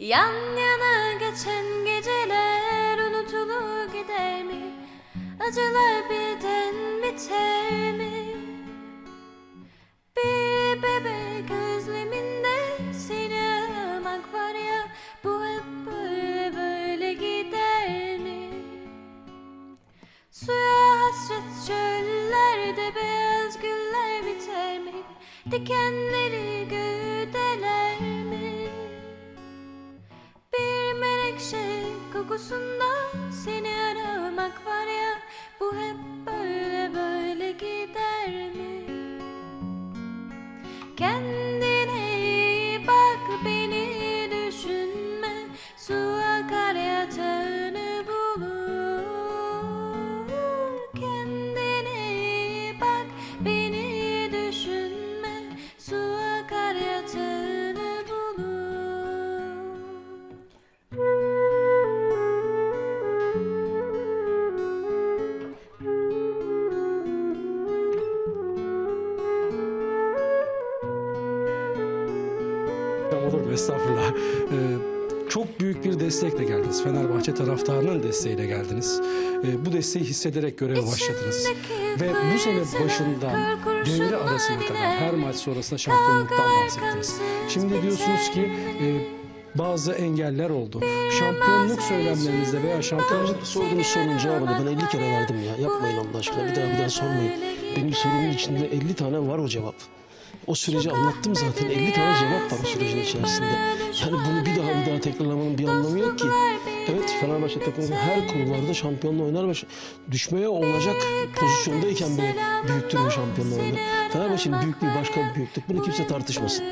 Yan yana geçen geceler unutulur gider mi? Acılar birden biter mi? Bir bebek özleminde seni aramak var ya Bu hep böyle böyle gider mi? Suya hasret çöllerde beyaz güller biter mi? Dikenleri göğdeler mi? Kokusunda seni aramak var ya Bu hep böyle böyle gider mi? Kendine Mu? Estağfurullah. Ee, çok büyük bir destekle geldiniz. Fenerbahçe taraftarının desteğiyle geldiniz. Ee, bu desteği hissederek göreve başladınız. Ve bu sene başından devre arasına kadar her maç sonrasında şampiyonluktan bahsettiniz. Şimdi diyorsunuz ki e, bazı engeller oldu. Şampiyonluk söylemlerinizde veya şampiyonluk Sorduğunuz sorunun cevabını ben 50 kere verdim ya. Yapmayın Allah aşkına. Bir daha bir daha sormayın. Benim sorumun içinde 50 tane var o cevap. O süreci anlattım zaten. 50 tane cevap var o sürecin içerisinde. Yani bunu bir daha bir daha tekrarlamanın bir anlamı yok ki. Evet Fenerbahçe takımı her konularda şampiyonla oynar ve düşmeye olacak pozisyondayken bile büyüktür ve şampiyonla oynar. Fenerbahçe'nin büyüklüğü başka bir büyüklük. Bunu kimse tartışmasın.